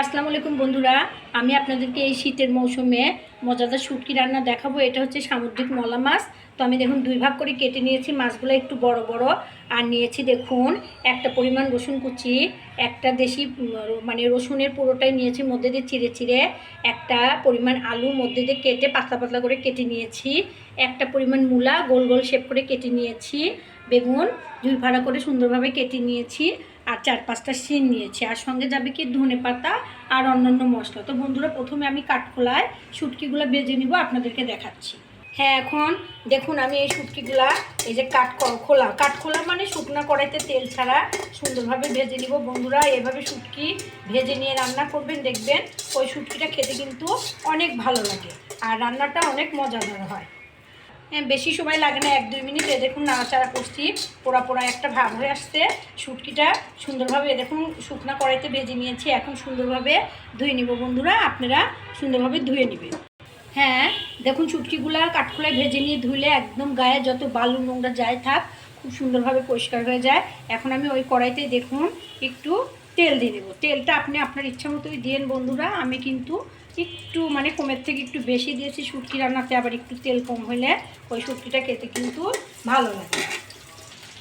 আসসালামু আলাইকুম বন্ধুরা। আমি আপনাদেরকে এই শীতের মৌসুমে মজাদার শুটকি রান্না দেখাবো। এটা হচ্ছে সামুদ্রিক মলা মাছ। তো আমি দেখুন, দুই ভাগ করে কেটে নিয়েছি। মাছগুলো একটু বড় বড়। আর নিয়েছি দেখুন, একটা পরিমাণ রসুন কুচি, একটা দেশি মানে রসুনের পুরোটাই নিয়েছি, মধ্যে দিয়ে চিড়ে চিড়ে। একটা পরিমাণ আলু মধ্যে দিয়ে কেটে পাতলা পাতলা করে কেটে নিয়েছি। একটা পরিমাণ মূলা গোল গোল শেপ করে কেটে নিয়েছি। বেগুন দুই ভাড়া করে সুন্দরভাবে কেটে নিয়েছি। আর চার পাঁচটা শিন নিয়েছি। আর সঙ্গে যাবে কি ধনে পাতা আর অন্যান্য মশলা। তো বন্ধুরা, প্রথমে আমি কাঠখোলায় শুটকিগুলো বেজে নিব, আপনাদেরকে দেখাচ্ছি। হ্যাঁ এখন দেখুন আমি এই শুটকিগুলা, এই যে কাঠ খোলা। কাঠখোলা মানে শুকনো কড়াইতে তেল ছাড়া সুন্দরভাবে ভেজে নিব। বন্ধুরা, এভাবে শুটকি ভেজে নিয়ে রান্না করবেন, দেখবেন ওই শুটকিটা খেতে কিন্তু অনেক ভালো লাগে। আর রান্নাটা অনেক মজাদার হ্যাঁ। বেশি সময় লাগে না, এক দুই মিনিট। এ দেখুন নাড়াচাড়া করছি, পোড়া পোড়া একটা ভাব হয়ে আসছে। শুটকিটা সুন্দরভাবে, এ দেখুন, শুকনা কড়াইতে ভেজে নিয়েছি। এখন সুন্দরভাবে ধুয়ে নিব বন্ধুরা, আপনারা সুন্দরভাবে ধুয়ে নেবেন। হ্যাঁ দেখুন শুটকিগুলা কাঠখোলায় ভেজে নিয়ে ধুলে একদম গায়ে যত বালু নোংরা যায় থাক, খুব সুন্দরভাবে পরিষ্কার হয়ে যায়। এখন আমি ওই কড়াইতে দেখুন, একটু তেল দিয়ে দেবো। তেলটা আপনি আপনার ইচ্ছা মতোই দিয়েন বন্ধুরা। আমি কিন্তু একটু মানে কমের থেকে একটু বেশি দিয়েছি শুটকি রান্নাতে, আবার একটু তেল কম হলে ওই শুটকিটা খেতে কিন্তু ভালো লাগে।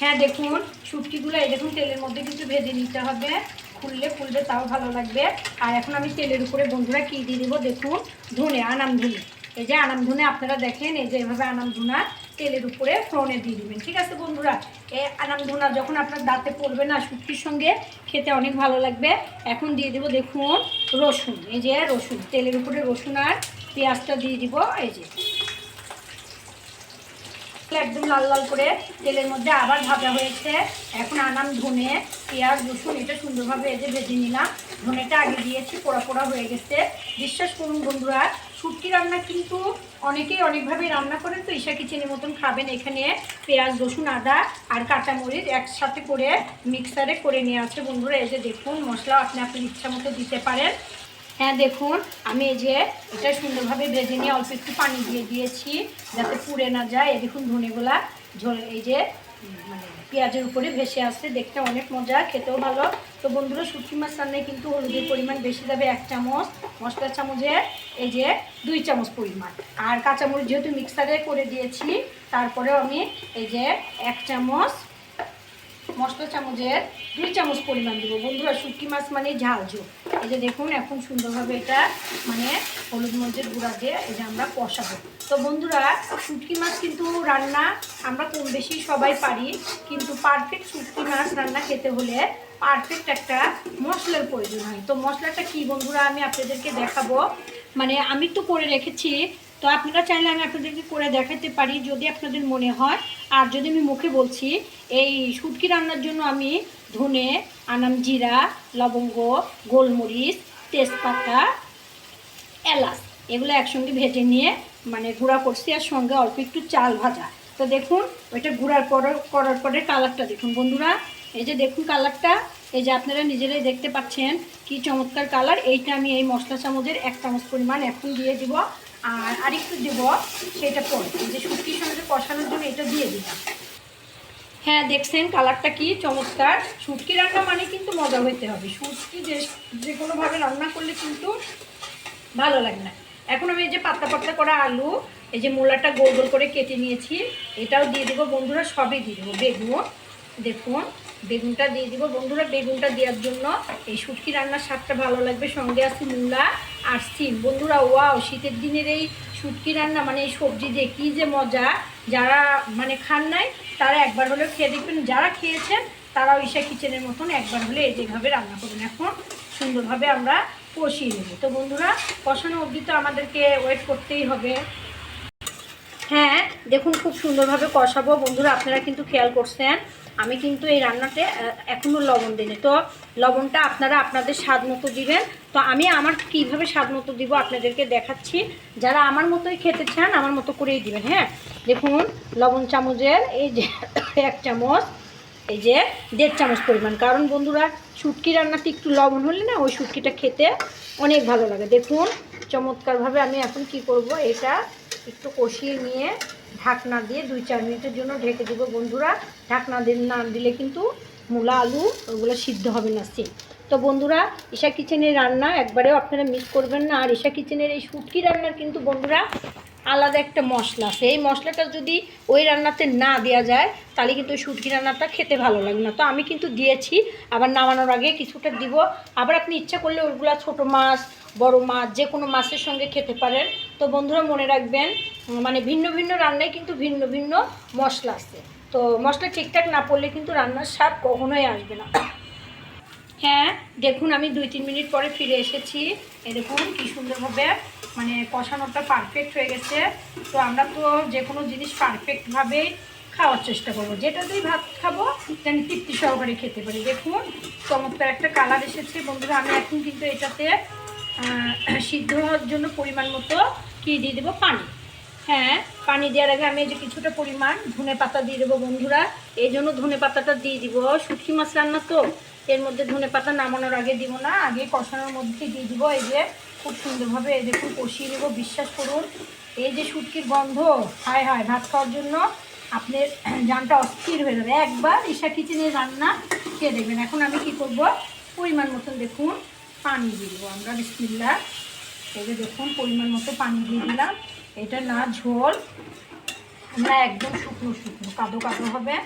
হ্যাঁ দেখুন, শুটকিগুলো এই দেখুন, তেলের মধ্যে কিন্তু ভেজে নিতে হবে। খুললে ফুলবে, তাও ভালো লাগবে। আর এখন আমি তেলের উপরে বন্ধুরা কী দিয়ে দেবো? দেখুন, ধনে, আনাম ধনে। এই যে আনাম ধনে আপনারা দেখেন, এই যে এভাবে আনাম ধুনা তেলের উপরে ফ্রনে দিয়ে দেবেন। ঠিক আছে বন্ধুরা? এই আনাম ধুনা যখন আপনার দাঁতে পড়বে না শুটকির সঙ্গে, খেতে অনেক ভালো লাগবে। এখন দিয়ে দেবো দেখুন রসুন, এই যে রসুন, তেলের উপরে রসুন আর পেঁয়াজটা দিয়ে দিব, এই যে। একদম লাল লাল করে তেলের মধ্যে আবার ভাজা হয়েছে। এখন আনাম ধনে, পেঁয়াজ, রসুন, এটা সুন্দরভাবে এই যে ভেজে নিলাম। ধনেটা আগে দিয়েছি, পোড়া পোড়া হয়ে গেছে। বিশ্বাস করুন বন্ধুরা, শুটকি রান্না কিন্তু অনেকেই অনেকভাবেই রান্না করেন তো ঈশা কিচেনের মতন খাবেন। এখানে পেঁয়াজ, রসুন, আদা আর কাঁচামরিচ একসাথে করে মিক্সারে করে নিয়ে আছে। বন্ধুরা, এই যে দেখুন মশলা আপনি আপনার ইচ্ছা মতো দিতে পারেন। হ্যাঁ দেখুন, আমি এই যে এটা সুন্দরভাবে ভেজে নিয়ে অল্প একটু পানি দিয়ে দিয়েছি, যাতে পুড়ে না যায়। এই দেখুন, ধনেগুলা ঝোল এই যে মানে পেঁয়াজের উপরে ভেসে আসছে, দেখতে অনেক মজা, খেতেও ভালো। তো বন্ধুরা, শুটকি মাছ রান্নায় কিন্তু হলুদের পরিমাণ বেশি যাবে এক চামচ, মশলার চামচের এই যে দুই চামচ পরিমাণ। আর কাঁচামরিচ যেহেতু মিক্সারে করে দিয়েছি, তারপরেও আমি এই যে এক চামচ মশলা চামচের দুই চামচ পরিমাণ দেবো। বন্ধুরা, শুটকি মাছ মানে ঝাল ঝোল। এই যে দেখুন, এখন সুন্দরভাবে এটা মানে হলুদ মরিচের গুঁড়া দিয়ে এই যে আমরা কষাবো। তো বন্ধুরা, শুটকি মাছ কিন্তু রান্না আমরা কম বেশি সবাই পারি, কিন্তু পারফেক্ট শুটকি মাছ রান্না খেতে হলে পারফেক্ট একটা মশলার প্রয়োজন হয়। তো মশলাটা কি বন্ধুরা, আমি আপনাদেরকে দেখাবো। মানে আমি তো করে রেখেছি, তো আপনারা চাইলে আমি আপনাদেরকে করে দেখাতে পারি যদি আপনাদের মনে হয়। আর যদি আমি মুখে বলছি, এই শুটকি রান্নার জন্য আমি ধনে, আনাম জিরা, লবঙ্গ, গোলমরিচ, তেজপাতা, এলাচ, এগুলো একসঙ্গে ভেজে নিয়ে মানে গুঁড়া করছি আর সঙ্গে অল্প একটু চাল ভাজা। তো দেখুন, ওইটা গুঁড়ার পর, করার পরে কালারটা দেখুন বন্ধুরা। এই যে দেখুন কালারটা, এই যে আপনারা নিজেরাই দেখতে পাচ্ছেন কি চমৎকার কালার। এইটা আমি এই মশলা চামচের এক চামচ পরিমাণ এখন দিয়ে দিব। আর আরেকটু দেব, সেটা পরে। যে শুটকির সঙ্গে কষানোর জন্য এটা দিয়ে দিলাম। হ্যাঁ দেখছেন কালারটা কি চমৎকার। শুটকি রান্না মানে কিন্তু মজা হইতে হবে। শুটকি যে যে কোনোভাবে রান্না করলে কিন্তু ভালো লাগে না। এখন আমি এই যে পাতলা পাতলা করা আলু, এই যে মূলাটা গোল গোল করে কেটে নিয়েছি, এটাও দিয়ে দেবো। বন্ধুরা সবই দিয়ে দেবো। বেগুন, দেখুন, বেগুনটা দিয়ে দিব। বন্ধুরা, বেগুনটা দেওয়ার জন্য এই শুটকি রান্নার স্বাদটা ভালো লাগবে। সঙ্গে আছে মূলা আর সিম। বন্ধুরা, ওয়াও, শীতের দিনের এই শুটকি রান্না মানে এই সবজি দিয়ে কী যে মজা। যারা মানে খান নাই, তারা একবার হলেও খেয়ে দেখবেন। যারা খেয়েছেন, তারাও ঈশা কিচেনের মতন একবার হলে যেভাবে রান্না করবেন। এখন সুন্দরভাবে আমরা কষিয়ে নেব। তো বন্ধুরা, কষানো অবধি তো আমাদেরকে ওয়েট করতেই হবে। হ্যাঁ দেখুন খুব সুন্দরভাবে কষাবো। বন্ধুরা, আপনারা কিন্তু খেয়াল করছেন, আমি কিন্তু এই রান্নাতে এখনও লবণ দিইনি। তো লবণটা আপনারা আপনাদের স্বাদ মতো দিবেন। তো আমি আমার কীভাবে স্বাদ মতো দিব আপনাদেরকে দেখাচ্ছি। যারা আমার মতোই খেতে চান, আমার মতো করেই দিবেন হ্যাঁ? দেখুন, লবণ চামচের এই যে এক চামচ এই যে দেড় চামচ পরিমাণ। কারণ বন্ধুরা, শুটকি রান্নাতে একটু লবণ হলে না ওই শুটকিটা খেতে অনেক ভালো লাগে। দেখুন, চমৎকারভাবে আমি এখন কি করব, এটা একটু কষিয়ে নিয়ে ঢাকনা দিয়ে দুই চার মিনিটের জন্য ঢেকে দেবো। বন্ধুরা, ঢাকনা দিন, না দিলে কিন্তু মূলা, আলু ওগুলো সিদ্ধ হবে না সে তো বন্ধুরা, ঈশা কিচেনের রান্না একবারেও আপনারা মিস করবেন না। আর ঈশা কিচেনের এই শুটকি রান্নার কিন্তু বন্ধুরা আলাদা একটা মশলা। আছে এই মশলাটা যদি ওই রান্নাতে না দেওয়া যায়, তাহলে কিন্তু ওই শুটকি রান্নাটা খেতে ভালো লাগবে না। তো আমি কিন্তু দিয়েছি, আবার নামানোর আগে কিছুটা দিব। আবার আপনি ইচ্ছা করলে ওইগুলো ছোট মাছ, বড় মাছ, যে কোনো মাছের সঙ্গে খেতে পারেন। তো বন্ধুরা, মনে রাখবেন মানে ভিন্ন ভিন্ন রান্নায় কিন্তু ভিন্ন ভিন্ন মশলা আছে। তো মশলা ঠিকঠাক না পড়লে কিন্তু রান্নার স্বাদ কখনোই আসবে না। হ্যাঁ দেখুন, আমি দুই তিন মিনিট পরে ফিরে এসেছি। এই দেখুন, কী সুন্দরভাবে মানে কষানোটা পারফেক্ট হয়ে গেছে। তো আমরা তো যে কোনো জিনিস পারফেক্টভাবে খাওয়ার চেষ্টা করব। যেটাতেই ভাত খাব যেন তৃপ্তি সহকারে খেতে পারি। দেখুন, চমৎকার একটা কালার এসেছে। বন্ধুরা, আমি এখন কিন্তু এটাতে সিদ্ধ হওয়ার জন্য পরিমাণ মতো কি দিয়ে দেবো? পানি। হ্যাঁ পানি দেওয়ার আগে আমি এই যে কিছুটা পরিমাণ ধনে পাতা দিয়ে দেবো বন্ধুরা। এই জন্য ধনে পাতাটা দিয়ে দিব। শুটকি মাছ রান্না তো। এর মধ্যে ধনে পাতা নামানোর আগে দিব না, আগে কষানোর মধ্যে দিয়ে দিব। এই যে খুব সুন্দরভাবে এই দেখুন কষিয়ে নেব, বিশ্বাস করুন। এই যে শুটকির গন্ধ, হায় হায়, ভাত খাওয়ার জন্য আপনার জানটা অস্থির হয়ে যাবে। একবার ঈশা কিচেনের রান্না খেয়ে দেখবেন। এখন আমি কি করব? পরিমাণ মতন দেখুন পানি দিয়ে দেবো আমরা বিসমিল্লা এই যে দেখুন পরিমাণ মতো পানি দিয়ে দিলাম। এটা না ঝোল আমরা একদম শুকনো শুকনো, কাদো কাদো হবে।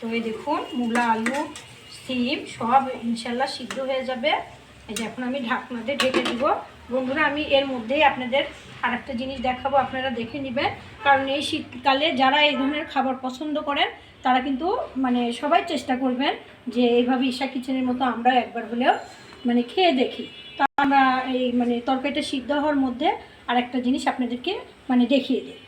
তো এই দেখুন, মূলা, আলু সিম, সব ইনশাল্লাহ সিদ্ধ হয়ে যাবে। এই যে এখন আমি ঢাকনাতে ঢেকে দিব। বন্ধুরা, আমি এর মধ্যেই আপনাদের আর একটা জিনিস দেখাবো, আপনারা দেখে নেবেন। কারণ এই শীতকালে যারা এই ধরনের খাবার পছন্দ করেন, তারা কিন্তু মানে সবাই চেষ্টা করবেন যে এইভাবে ঈশা কিচেনের মতো আমরা একবার হলেও মানে খেয়ে দেখি। তা আমরা এই মানে তরকারিটা সিদ্ধ হওয়ার মধ্যে আর একটা জিনিস আপনাদেরকে মানে দেখিয়ে দিই।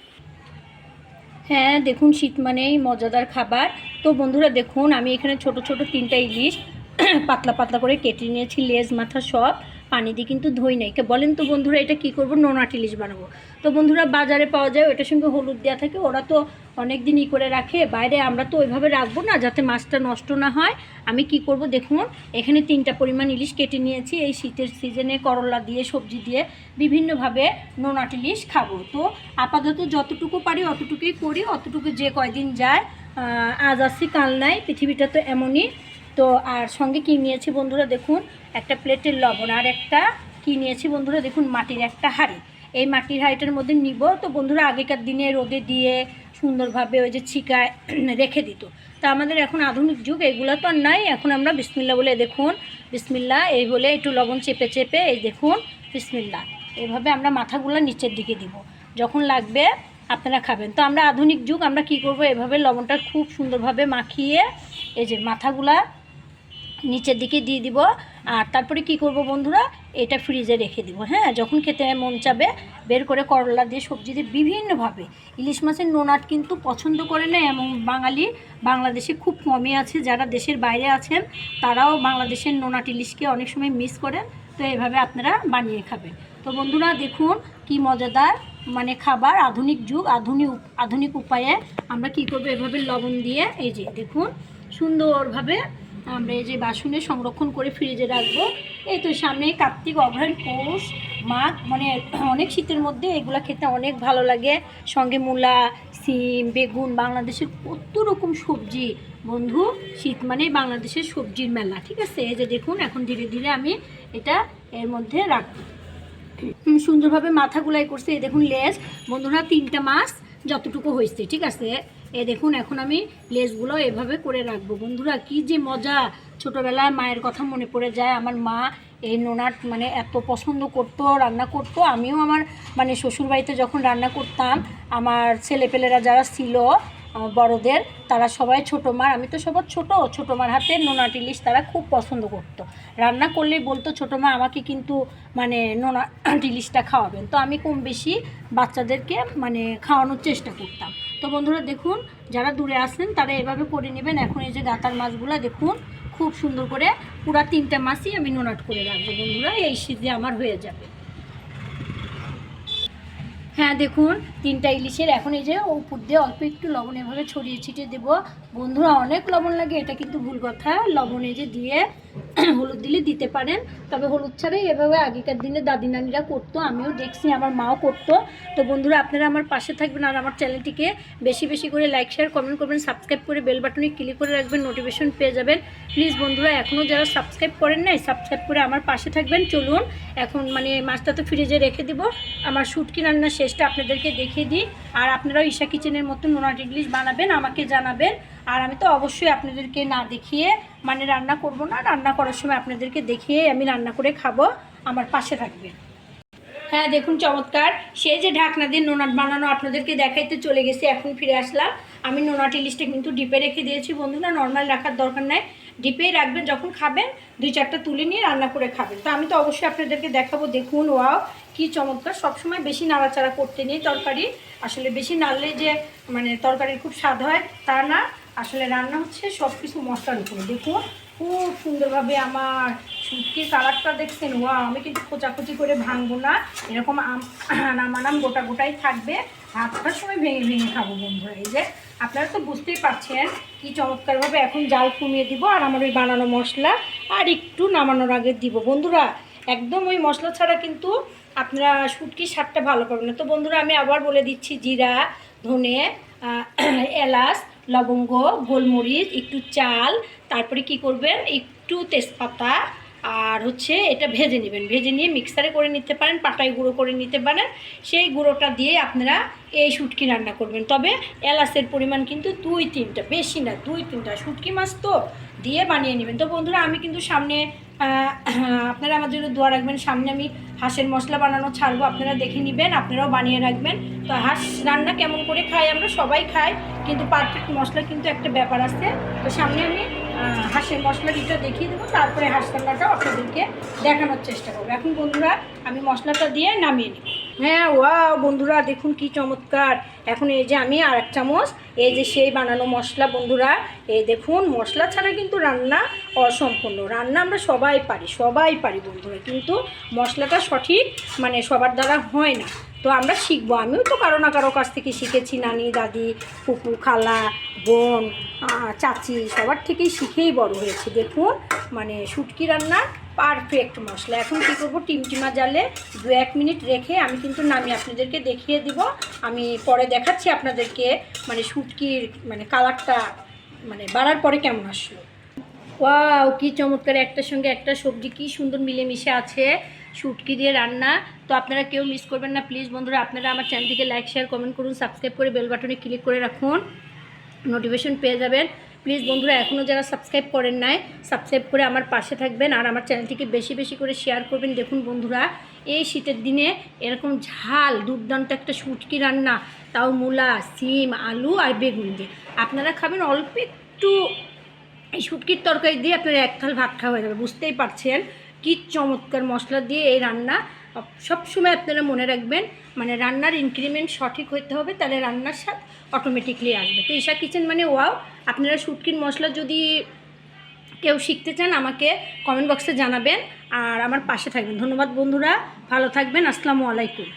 হ্যাঁ দেখুন শীত মানেই মজাদার খাবার। তো বন্ধুরা দেখুন, আমি এখানে ছোট ছোট তিনটা ইলিশ, পাতলা পাতলা করে কেটে নিয়েছি, লেজ, মাথা সব। পানি দিয়ে কিন্তু ধুই নাই। বলেন তো বন্ধুরা এটা কি করব? নোনাট ইলিশ বানাবো। তো বন্ধুরা বাজারে পাওয়া যায়, ওটার সঙ্গে হলুদ দেওয়া থাকে, ওরা তো অনেক দিন ই করে রাখে। বাইরে আমরা তো ওইভাবে রাখব না, যাতে মাছটা নষ্ট না হয়। আমি কি করব দেখুন, এখানে তিনটা পরিমাণ ইলিশ কেটে নিয়েছি। এই শীতের সিজনে করলা দিয়ে, সবজি দিয়ে বিভিন্নভাবে নোনাট ইলিশ খাব। তো আপাতত যতটুকু পারি অতটুকুই করি, অতটুকু যে কয়দিন যায় আজ আসি কাল নাই, পৃথিবীটা তো এমনই। তো আর সঙ্গে কি নিয়েছি বন্ধুরা দেখুন, একটা প্লেটের লবণ আর একটা কি নিয়েছি বন্ধুরা দেখুন, মাটির একটা হাঁড়ি। এই মাটির হাঁড়িটার মধ্যে নিব। তো বন্ধুরা আগেকার দিনে রোদে দিয়ে সুন্দরভাবে ওই যে ছিকায় রেখে দিত। তা আমাদের এখন আধুনিক যুগ, এগুলো তো আর নাই। এখন আমরা বিসমিল্লা বলে দেখুন, বিসমিল্লা, এই বলে একটু লবণ চেপে চেপে, এই দেখুন, বিসমিল্লা। এইভাবে আমরা মাথাগুলো নিচের দিকে দিব। যখন লাগবে আপনারা খাবেন। তো আমরা আধুনিক যুগ, আমরা কি করব? এভাবে লবণটা খুব সুন্দরভাবে মাখিয়ে, এই যে মাথাগুলা নিচের দিকে দিয়ে দিব। আর তারপরে কি করব বন্ধুরা? এটা ফ্রিজে রেখে দিব। হ্যাঁ যখন খেতে মন চাবে, বের করে করলা দিয়ে সবজি দিয়ে বিভিন্নভাবে। ইলিশ মাছের নোনাট কিন্তু পছন্দ করে না এবং বাঙালি। বাংলাদেশে খুব কমই আছে। যারা দেশের বাইরে আছেন, তারাও বাংলাদেশের নোনাট ইলিশকে অনেক সময় মিস করেন। তো এইভাবে আপনারা বানিয়ে খাবেন। তো বন্ধুরা, দেখুন কি মজাদার মানে খাবার, আধুনিক যুগ, আধুনিক আধুনিক উপায়ে আমরা কি করব এভাবে লবণ দিয়ে, এই যে দেখুন, সুন্দরভাবে আমরা এই যে বাসনে সংরক্ষণ করে ফ্রিজে রাখব। এই তো সামনে কার্তিক অগ্রহায়ণ পৌষ, মাঘ মানে অনেক শীতের মধ্যে এগুলো খেতে অনেক ভালো লাগে। সঙ্গে মূলা, সিম, বেগুন, বাংলাদেশের কত রকম সবজি। বন্ধু, শীত মানে বাংলাদেশের সবজির মেলা, ঠিক আছে? এই যে দেখুন, এখন ধীরে ধীরে আমি এটা এর মধ্যে রাখব। সুন্দরভাবে মাথা গুলাই করছে, এই দেখুন লেজ। বন্ধুরা, তিনটা মাছ যতটুকু হয়েছে, ঠিক আছে? এ দেখুন, এখন আমি লেসগুলো এভাবে করে রাখব। বন্ধুরা, কি যে মজা! ছোটোবেলায় মায়ের কথা মনে পড়ে যায়, আমার মা এই নোনাট মানে এত পছন্দ করত, রান্না করত। আমিও আমার মানে শ্বশুরবাড়িতে যখন রান্না করতাম, আমার ছেলেপেলেরা যারা ছিল বড়দের, তারা সবাই ছোটো মার, আমি তো সবার ছোট, ছোটো মার হাতে নোনাট ইলিশ তারা খুব পছন্দ করতো। রান্না করলেই বলতো, ছোটো মা, আমাকে কিন্তু মানে নোনা ইলিশটা খাওয়াবেন। তো আমি কম বেশি বাচ্চাদেরকে মানে খাওয়ানোর চেষ্টা করতাম। তো বন্ধুরা, দেখুন, যারা দূরে আসেন তারা এভাবে করে নেবেন। এখন এই যে গাতার মাছগুলো, দেখুন, খুব সুন্দর করে পুরা তিনটা মাছই আমি নোনাট করে রাখব। বন্ধুরা, এই শীতে আমার হয়ে যাবে। হ্যাঁ দেখুন, তিনটা ইলিশের। এখন এই যে উপর দিয়ে অল্প একটু লবণ এভাবে ছড়িয়ে ছিটিয়ে দেবো। বন্ধুরা, অনেক লবণ লাগে, এটা কিন্তু ভুল কথা। লবণ এই যে দিয়ে হলুদ দিলে দিতে পারেন। তবে হলুদ ছাড়াই এভাবে আগেকার দিনে দাদি নানিরা করতো, আমিও দেখছি, আমার মাও করতো। তো বন্ধুরা, আপনারা আমার পাশে থাকবেন আর আমার চ্যানেলটিকে বেশি বেশি করে লাইক, শেয়ার, কমেন্ট করবেন, সাবস্ক্রাইব করে বেল বাটনে ক্লিক করে রাখবেন, নোটিফিকেশন পেয়ে যাবেন। প্লিজ বন্ধুরা এখনও যারা সাবস্ক্রাইব করেন নাই, সাবস্ক্রাইব করে আমার পাশে থাকবেন। চলুন, এখন মানে মাছটা তো ফ্রিজে রেখে দিব। আমার শুটকি রান্নার শেষটা আপনাদেরকে দেখিয়ে দিই। আর আপনারাও ঈশা কিচেনের মতো নোনাট ইংলিশ বানাবেন, আমাকে জানাবেন। আর আমি তো অবশ্যই আপনাদেরকে না দেখিয়ে মানে রান্না করব না, রান্না করার সময় আপনাদেরকে দেখিয়ে আমি রান্না করে খাব, আমার পাশে থাকবেন হ্যাঁ দেখুন চমৎকার সে যে ঢাকনা দিয়ে নোনাট বানানো আপনাদেরকে দেখাইতে চলে গেছি, এখন ফিরে আসলাম। আমি নোনাট ইলিশটা কিন্তু ডিপে রেখে দিয়েছি, বন্ধুরা নর্মাল রাখার দরকার নাই। ডিপেই রাখবেন, যখন খাবেন, দুই চারটা তুলে নিয়ে রান্না করে খাবেন। তো আমি তো অবশ্যই আপনাদেরকে দেখাবো, দেখুন, ওয়াও, কি চমৎকার। সবসময় বেশি নাড়াচাড়া করতে নেই তরকারি। আসলে বেশি নাড়লে যে মানে তরকারির খুব স্বাদ হয়, তা না। আসলে রান্না হচ্ছে সব কিছু মশলার উপরে। দেখুন, খুব সুন্দরভাবে আমার শুটকির কালারটা দেখছেন। ওয়া আমি কিন্তু খোঁচাখুচি করে ভাঙবো না। এরকম আম- নামানাম গোটা গোটাই থাকবে। হাত খাওয়ার সময় ভেঙে ভেঙে খাব বন্ধুরা এই যে, আপনারা তো বুঝতেই পারছেন কি চমৎকারভাবে এখন জাল কমিয়ে দিব আর আমার ওই বানানো মশলা আর একটু নামানোর আগে দিব। বন্ধুরা, একদম ওই মশলা ছাড়া কিন্তু আপনারা শুটকির স্বাদটা ভালো পাবেন না। তো বন্ধুরা, আমি আবার বলে দিচ্ছি জিরা, ধনে এলাচ লবঙ্গ, গোলমরিচ, একটু চাল, তারপরে কি করবেন? একটু তেজপাতা আর হচ্ছে এটা ভেজে নেবেন। ভেজে নিয়ে মিক্সারে করে নিতে পারেন, পাটায় গুঁড়ো করে নিতে পারেন। সেই গুঁড়োটা দিয়ে আপনারা এই শুটকি রান্না করবেন। তবে এলাচের পরিমাণ কিন্তু দুই তিনটা, বেশি না, দুই তিনটা। শুটকি মাছ তো দিয়ে বানিয়ে নেবেন। তো বন্ধুরা, আমি কিন্তু সামনে আপনারা আমার জন্য দোয়া রাখবেন। সামনে আমি হাঁসের মশলা বানানো ছাড়বো, আপনারা দেখে নেবেন, আপনারাও বানিয়ে রাখবেন। তো হাঁস রান্না কেমন করে খাই আমরা সবাই খাই, কিন্তু পারফেক্ট মশলা কিন্তু একটা ব্যাপার আছে। তো সামনে আমি হাঁসের মশলা দিটা দেখিয়ে দেবো, তারপরে হাঁস রান্নাটাও আপনাদেরকে দেখানোর চেষ্টা করব। এখন বন্ধুরা, আমি মশলাটা দিয়ে নামিয়ে নিই হ্যাঁ ওয়াও, বন্ধুরা, দেখুন কি চমৎকার। এখন এই যে আমি আর এক চামচ, এই যে সেই বানানো মশলা, বন্ধুরা, এই দেখুন, মশলা ছাড়া কিন্তু রান্না অসম্পূর্ণ। রান্না আমরা সবাই পারি সবাই পারি, বন্ধুরা, কিন্তু মশলাটা সঠিক মানে সবার দ্বারা হয় না। তো আমরা শিখব। আমিও তো কারও না কারও কাছ থেকে শিখেছি, নানি, দাদি, ফুপু, খালা, বোন চাচি, সবার থেকেই শিখেই বড় হয়েছি। দেখুন মানে শুটকি রান্নার পারফেক্ট মশলা। এখন কী করব? টিমটিমা জালে দু এক মিনিট রেখে আমি কিন্তু নামি আপনাদেরকে দেখিয়ে দিব। আমি পরে দেখাচ্ছি আপনাদেরকে মানে শুটকির মানে কালারটা মানে বাড়ার পরে কেমন আসলো। ওয়াও, কি চমৎকার, একটার সঙ্গে একটা সবজি, কি সুন্দর মিলেমিশে আছে, শুটকি দিয়ে রান্না। তো আপনারা কেউ মিস করবেন না প্লিজ বন্ধুরা, আপনারা আমার চ্যানেলটিকে লাইক শেয়ার কমেন্ট করুন সাবস্ক্রাইব করে বেল বাটনে ক্লিক করে রাখুন নোটিফিকেশন পেয়ে যাবেন। প্লিজ বন্ধুরা এখনও যারা সাবস্ক্রাইব করেন নাই সাবস্ক্রাইব করে আমার পাশে থাকবেন আর আমার চ্যানেলটিকে বেশি বেশি করে শেয়ার করবেন। দেখুন বন্ধুরা, এই শীতের দিনে এরকম ঝাল, দুর্দান্ত একটা শুটকি রান্না, তাও মূলা, সিম, আলু আর বেগুন দিয়ে। আপনারা খাবেন অল্প একটু এই শুটকির তরকারি দিয়ে আপনার এক থাল ভাত খাওয়া হয়ে যাবে, বুঝতেই পারছেন কি চমৎকার মশলা দিয়ে এই রান্না। সবসময় আপনারা মনে রাখবেন মানে রান্নার ইনক্রিমেন্ট সঠিক হতে হবে, তাহলে রান্নার স্বাদ অটোমেটিকলি আসবে। তো ঈশা কিচেন মানে ওয়াও, আপনারা শুটকির মশলা যদি কেউ শিখতে চান, আমাকে কমেন্ট বক্সে জানাবেন, আর আমার পাশে থাকবেন। ধন্যবাদ বন্ধুরা, ভালো থাকবেন, আসসালামু আলাইকুম।